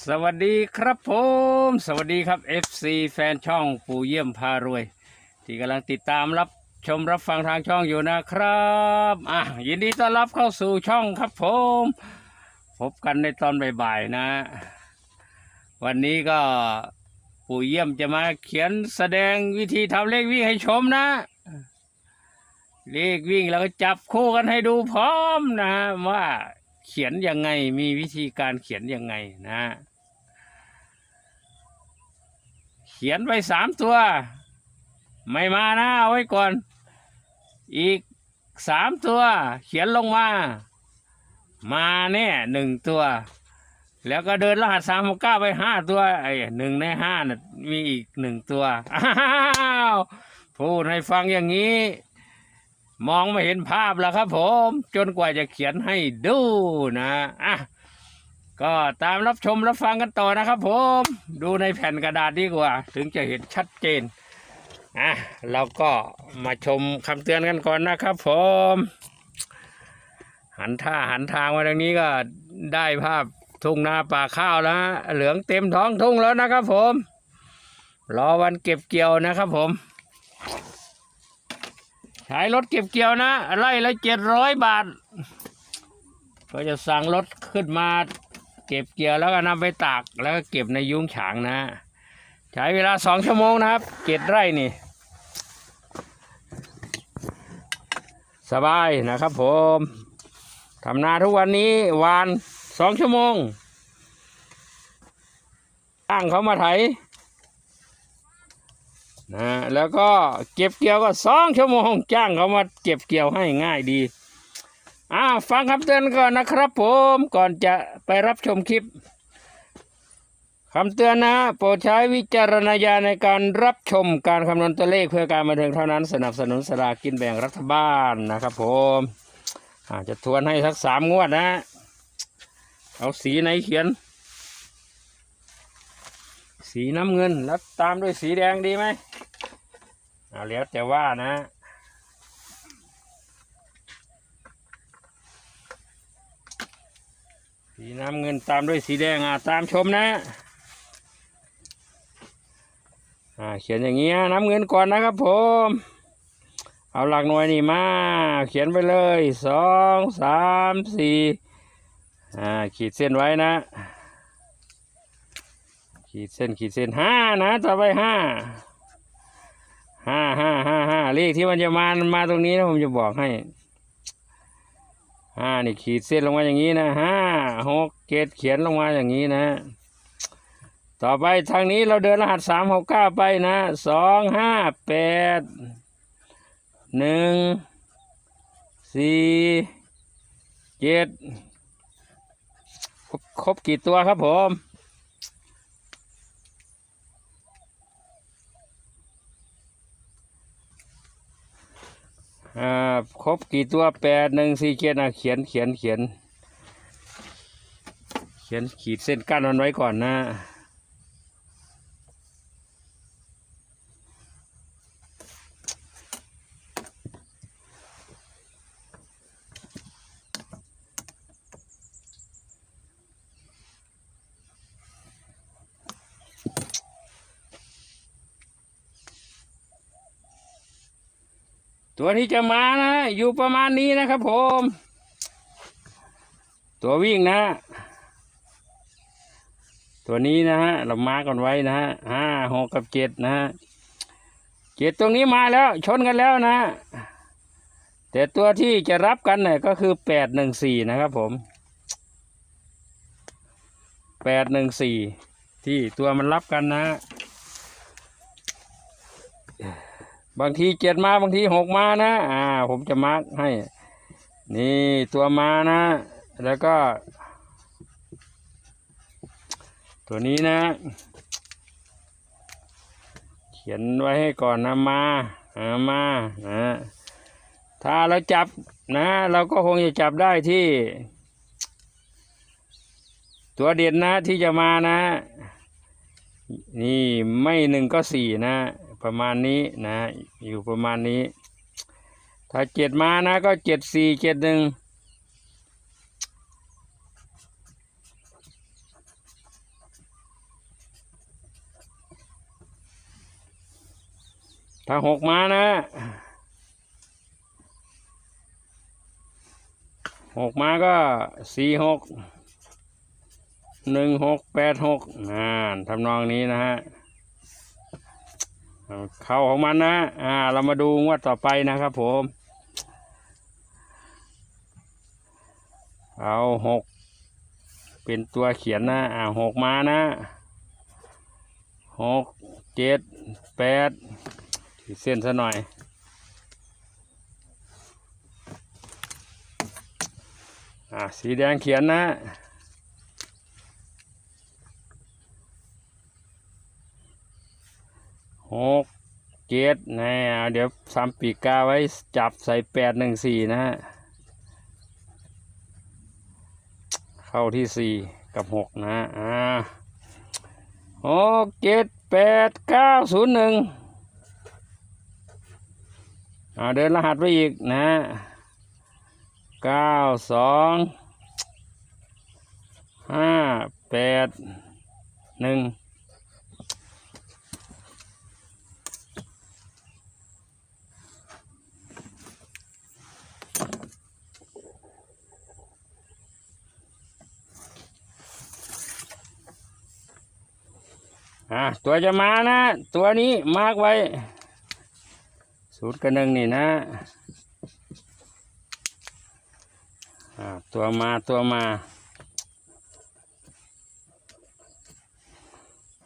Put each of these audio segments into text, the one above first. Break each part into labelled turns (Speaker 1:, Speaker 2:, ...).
Speaker 1: สวัสดีครับผม สวัสดีครับ FC แฟนช่องปู่เยี่ยมพารวย ที่กำลังติดตามรับชมรับฟังทางช่องอยู่นะครับอะยินดีต้อนรับเข้าสู่ช่องครับผม พบกันในตอนบ่ายๆนะ วันนี้ก็ปู่เยี่ยมจะมาเขียนแสดงวิธีทำเลขวิ่งให้ชมนะ เลขวิ่งแล้วก็จับคู่กันให้ดูพร้อมนะว่า ขียนยังไงมีวิธีการเขียนยังไงนะ เขียนไปสามตัว ไม่มานะเอาไว้ก่อน อีกสามตัว เขียนลงมา มาแน่หนึ่งตัว แล้วก็เดินรหัสสามหกเก้าไปห้าตัวไอ้หนึ่งในห้าน่ะมีอีกหนึ่งตัวอ้าวพูดให้ฟังอย่างนี้ มองไม่เห็นภาพแล้วครับผม จนกว่าจะเขียนให้ดูนะอะก็ตามรับชมรับฟังกันต่อนะครับผม ดูในแผ่นกระดาษดีกว่า ถึงจะเห็นชัดเจนอะเราก็มาชมคำเตือนกันก่อนนะครับผม หันท่าหันทางมาทางนี้ก็ได้ภาพทุ่งนาป่าข้าวแล้วเหลืองเต็มท้องทุ่งแล้วนะครับผม รอวันเก็บเกี่ยวนะครับผม ใช้รถเก็บเกี่ยวนะไล่ละเจ็ดร้อยบาท ก็จะสั่งรถขึ้นมา เก็บเกี่ยวแล้วก็นำไปตากแล้วก็เก็บในยุ้งฉางนะ ใช้เวลาสองชั่วโมงนะครับเจ็ดไร่นี่ สบายนะครับผมทำนาทุกวันนี้วานสองชั่วโมงตั้งเขามาไถ นะแล้วก็เก็บเกี่ยวก็สองชั่วโมงจ้างเขามาเก็บเกี่ยวให้ง่ายดีอ่าฟังคำเตือนก่อนนะครับผมก่อนจะไปรับชมคลิปคำเตือนนะโปรดใช้วิจารณญาณในการรับชมการคำนวณตัวเลขเพื่อการบันเทิงเท่านั้นสนับสนุนสลากกินแบ่งรัฐบาลนะครับผมอาจะทวนให้สักสามงวดนะ เอาสีไหนเขียน สีน้ำเงินแล้วตามด้วยสีแดงดีไหมเอาแล้วแต่ว่านะ สีน้ำเงินตามด้วยสีแดงอะตามชมนะอ่าเขียนอย่างเงี้ยน้ำเงินก่อนนะครับผม เอาหลักหน่วยนี่มา เขียนไปเลยสองสามสี่อ่าขีดเส้นไว้นะ ขีดเส้นขีดเส้นห้านะต่อไปห้าห้าห้าห้าห้าเลขที่มันจะมามาตรงนี้นะผมจะบอกให้ห้านี่ขีดเส้นลงมาอย่างนี้นะห้าหกเจ็ดเขียนลงมาอย่างนี้นะ ต่อไปทางนี้เราเดินรหัสสามหกเก้าไปนะสองห้าแปดหนึ่งสี่เจ็ดครบกี่ตัวครับผม อ่าครบกี่ตัวแปดหนึ่งสี่เจ็ดนะเขียนเขียนเขียน เขียนขีดเส้นกั้นมันไว้ก่อนนะ ตัวที่จะมานะ อยู่ประมาณนี้นะครับผม ตัววิ่งนะ ตัวนี้นะฮะเรามากันไว้นะฮะห้าหกกับเจ็ดนะฮะเจ็ดตรงนี้มาแล้ว ชนกันแล้วนะ แต่ตัวที่จะรับกันเนี่ยก็คือแปดหนึ่งสี่นะครับผมแปดหนึ่งสี่ที่ตัวมันรับกันนะ บางทีเจ็ดมาบางทีหกมานะ อ่า ผมจะมาร์กให้ นี่ตัวมานะ แล้วก็ ตัวนี้นะ เขียนไว้ให้ก่อนนะมาอ่ามานะถ้าเราจับนะ เราก็คงจะจับได้ที่ ตัวเด่นนะที่จะมานะ นี่ไม่หนึ่งก็สี่นะ ประมาณนี้นะ อยู่ประมาณนี้ ถ้าเจ็ดมานะก็เจ็ดสี่เจ็ดหนึ่งถ้าหกมานะหกมาก็สี่หกหนึ่งหกแปดหกนานทำนองนี้นะฮะ เข้าของมันนะ อ่า เรามาดูงวดต่อไปนะครับผม เอาหกเป็นตัวเขียนนะ อ่าหกมานะหกเจ็ดแปดเส้นซะหน่อยอ่าสีแดงเขียนนะ หก เจ็ดนะเอาเดี๋ยวสามปีกาไว้จับใส่แปดหนึ่งสี่นะฮะ เข้าที่สี่กับหกนะอ่าหกเจ็ดแปดเก้าศูนย์หนึ่งอ่าเดินรหัสไปอีกนะเก้าสองห้าแปดหนึ่ง อ่าตัวจะมานะ ตัวนี้มาร์กไว้ศูนย์กับหนึ่งนี่นะอ่าตัวมาตัวมา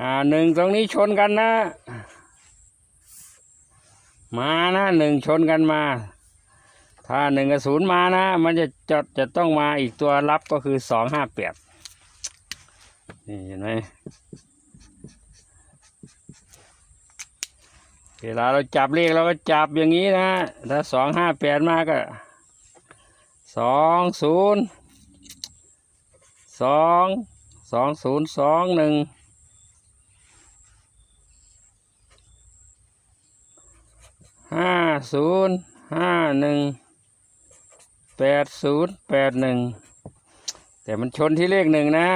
Speaker 1: อ่าหนึ่งตรงนี้ชนกันนะ มานะหนึ่งชนกันมา ถ้าหนึ่งกับศูนย์มานะ มันจะจะจะต้องมาอีกตัวรับก็คือสองห้าแปดนี่เห็นไหม เวลาเราจับเลขเราก็จับอย่างนี้นะ ถ้าสองห้าแปดมาก็สองศูนย์สองสองศูนย์สองหนึ่งห้าศูนย์ห้าหนึ่งแปดศูนย์แปดหนึ่งแต่มันชนที่เลขหนึ่งนะ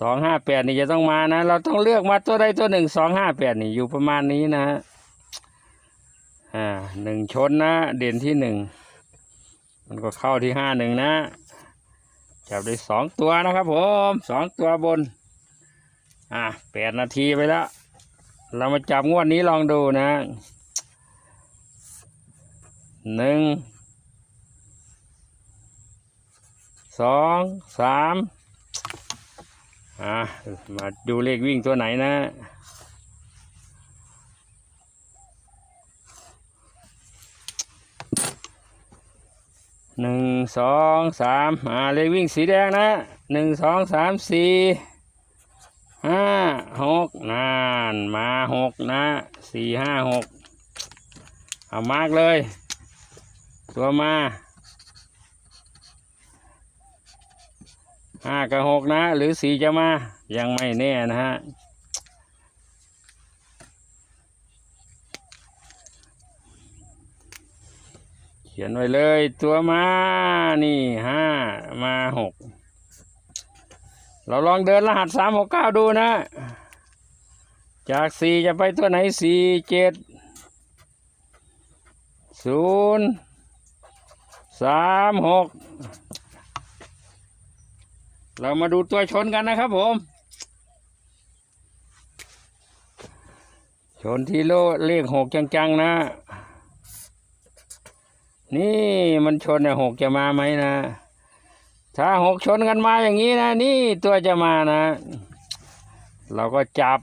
Speaker 1: สองห้าแปดนี่จะต้องมานะ เราต้องเลือกมาตัวใดตัวหนึ่งสองห้าแปดนี่อยู่ประมาณนี้นะอ่าหนึ่งชนนะ เด่นที่หนึ่งมันก็เข้าที่ห้าหนึ่งนะจับได้สองตัวนะครับผมสองตัวบน อ่าแปดนาทีไปแล้ว เรามาจับงวดนี้ลองดูนะหนึ่งสองสาม อะมาดูเลขวิ่งตัวไหนนะหนึ่งสองสามอ่าเลขวิ่งสีแดงนะหนึ่งสองสามสี่ห้าหกนานมาหกนะสี่ห้าหกเอามากเลย ตัวมา ห้ากับหกนะ หรือสี่จะมา ยังไม่แน่นะฮะเขียนไว้เลยตัวมา นี่ห้ามาหกเราลองเดินรหัสสามหกเก้าดูนะ จากสี่จะไปตัวไหนสี่เจ็ดศูนย์สามหก เรามาดูตัวชนกันนะครับผม ชนที่โลเลขหกจังๆนะ นี่มันชนเนี่ยหกจะมาไหมนะ ถ้าหกชนกันมาอย่างนี้นะ นี่ตัวจะมานะ เราก็จับ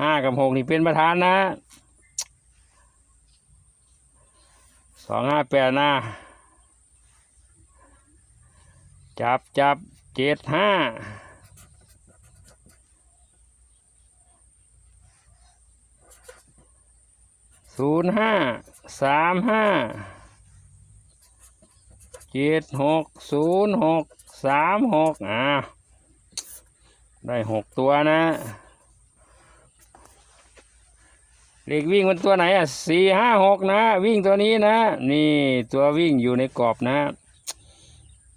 Speaker 1: ห้ากับหกนี่เป็นประธานนะสองห้าแปดนะ จับจับเจ็ดห้าศูนย์ห้าสามห้าเจ็ดหกศูนย์หกสามหกอ่าได้หกตัวนะเลขวิ่งมันตัวไหนอะสี่ห้าหกนะ วิ่งตัวนี้นะ นี่ตัววิ่งอยู่ในกรอบนะ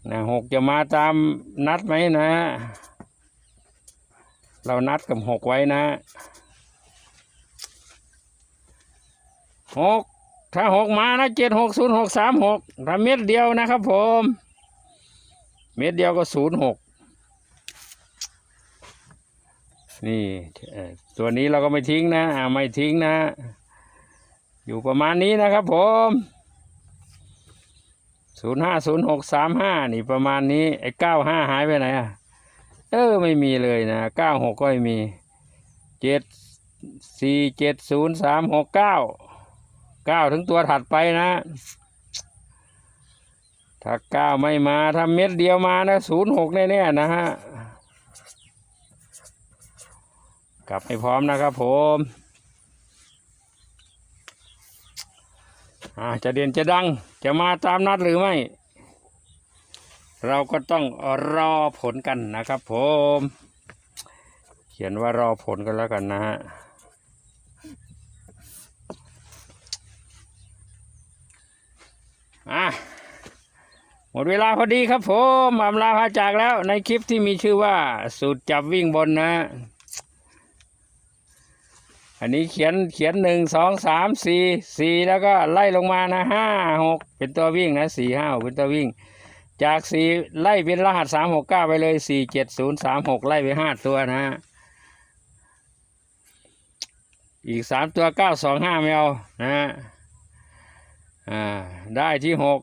Speaker 1: นะหกจะมาตามนัดไหมนะ เรานัดกับหกไว้นะหกถ้าหกมานะเจ็ดหกศูนย์หกสามหกถ้าเม็ดเดียวนะครับผม เม็ดเดียวก็ศูนย์หกนี่ตัวนี้เราก็ไม่ทิ้งนะ ไม่ทิ้งนะ อยู่ประมาณนี้นะครับผม ศูนย์ห้าศูนย์หกสามห้านี่ประมาณนี้ไอ้เก้าห้าหายไปไหนอะ เออไม่มีเลยนะเก้าหกก็ไม่มีเจ็ดสี่เจ็ดศูนย์สามหกเก้าเก้าถึงตัวถัดไปนะ ถ้าเก้าไม่มาถ้าเม็ดเดียวมานะศูนย์หกแน่ๆนะฮะกลับให้พร้อมนะครับผม อ่าจะเด่นจะดังจะมาตามนัดหรือไม่ เราก็ต้องรอผลกันนะครับผม เขียนว่ารอผลกันแล้วกันนะฮะอะหมดเวลาพอดีครับผมอำลาพาจากแล้วในคลิปที่มีชื่อว่า สูตรจับวิ่งบนนะ อันนี้เขียนเขียนหนึ่งสองสามสี่สี่แล้วก็ไล่ลงมานะห้าหกเป็นตัววิ่งนะสี่ห้าเป็นตัววิ่ง จากสี่ไล่เป็นรหัสสามหกเก้าไปเลยสี่เจ็ดศูนย์สามหกไล่ไปห้าตัวนะอีกสามตัวเก้าสองห้าไม่เอานะอ่าได้ที่หก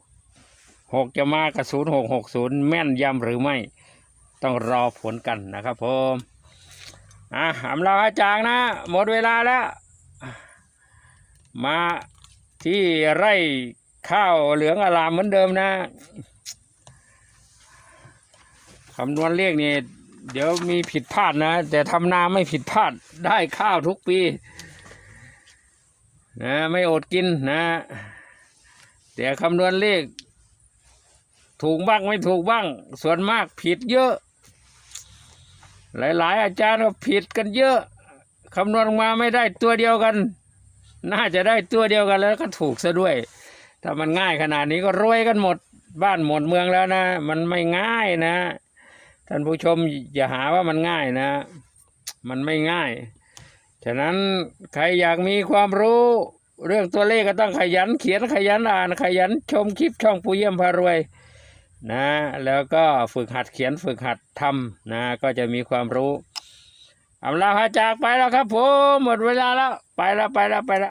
Speaker 1: หกจะมากับศูนย์หกหกศูนย์แม่นยำหรือไม่ ต้องรอผลกันนะครับผม อะอำลาอาจารย์นะ หมดเวลาแล้ว มาที่ไร่ข้าวเหลืองอารามเหมือนเดิมนะคำนวณเลขนี่เดี๋ยวมีผิดพลาดนะ แต่ทำนาไม่ผิดพลาดได้ข้าวทุกปีนะไม่อดกินนะ แต่คำนวณเลข ถูกบ้างไม่ถูกบ้าง ส่วนมากผิดเยอะ หลาย ๆ อาจารย์ก็ผิดกันเยอะคำนวณมาไม่ได้ตัวเดียวกัน น่าจะได้ตัวเดียวกันแล้วก็ถูกซะด้วย ถ้ามันง่ายขนาดนี้ก็รวยกันหมดบ้านหมดเมืองแล้วนะ มันไม่ง่ายนะ ท่านผู้ชมอย่าหาว่ามันง่ายนะ มันไม่ง่าย ฉะนั้นใครอยากมีความรู้ เรื่องตัวเลขก็ต้องขยันเขียนขยันอ่านขยันชมคลิปช่องผู้เยี่ยมพารวย นะแล้วก็ฝึกหัดเขียนฝึกหัดทำนะก็จะมีความรู้อำลาพาจากไปแล้วครับผมหมดเวลาแล้วไปแล้วไปแล้วไปแล้ว